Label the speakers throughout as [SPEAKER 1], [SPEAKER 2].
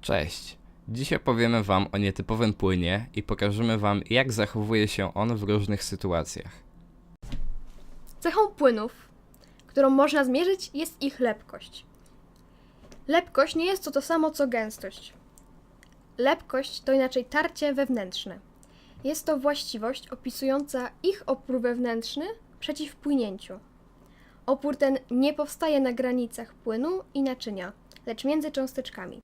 [SPEAKER 1] Cześć! Dziś opowiemy Wam o nietypowym płynie i pokażemy Wam, jak zachowuje się on w różnych sytuacjach.
[SPEAKER 2] Cechą płynów, którą można zmierzyć, jest ich lepkość. Lepkość nie jest to to samo co gęstość. Lepkość to inaczej tarcie wewnętrzne. Jest to właściwość opisująca ich opór wewnętrzny przeciw płynięciu. Opór ten nie powstaje na granicach płynu i naczynia, lecz między cząsteczkami.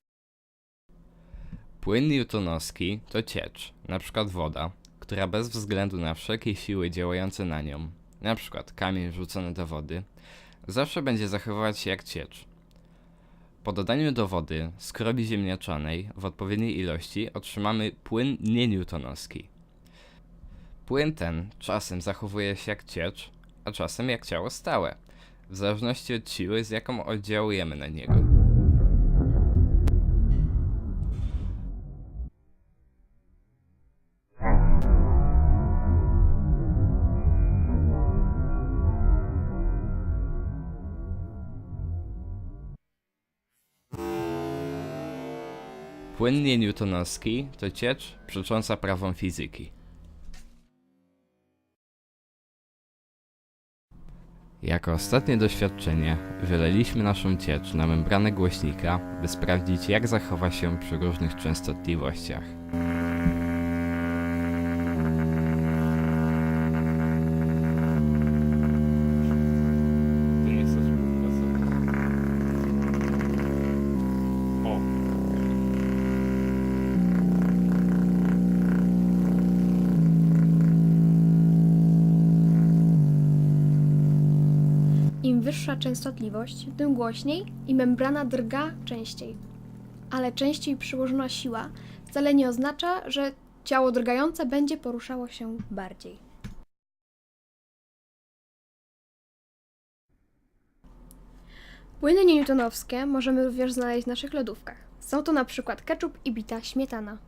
[SPEAKER 1] Płyn newtonowski to ciecz, np. woda, która bez względu na wszelkie siły działające na nią, np. kamień rzucony do wody, zawsze będzie zachowywać się jak ciecz. Po dodaniu do wody skrobi ziemniaczanej w odpowiedniej ilości otrzymamy płyn nienewtonowski. Płyn ten czasem zachowuje się jak ciecz, a czasem jak ciało stałe, w zależności od siły, z jaką oddziałujemy na niego. Płyn nienewtonowski to ciecz przecząca prawom fizyki. Jako ostatnie doświadczenie wyleliśmy naszą ciecz na membranę głośnika, by sprawdzić jak zachowa się przy różnych częstotliwościach.
[SPEAKER 2] Wyższa częstotliwość, tym głośniej i membrana drga częściej. Ale częściej przyłożona siła wcale nie oznacza, że ciało drgające będzie poruszało się bardziej. Płyny nienewtonowskie możemy również znaleźć w naszych lodówkach. Są to na przykład ketchup i bita śmietana.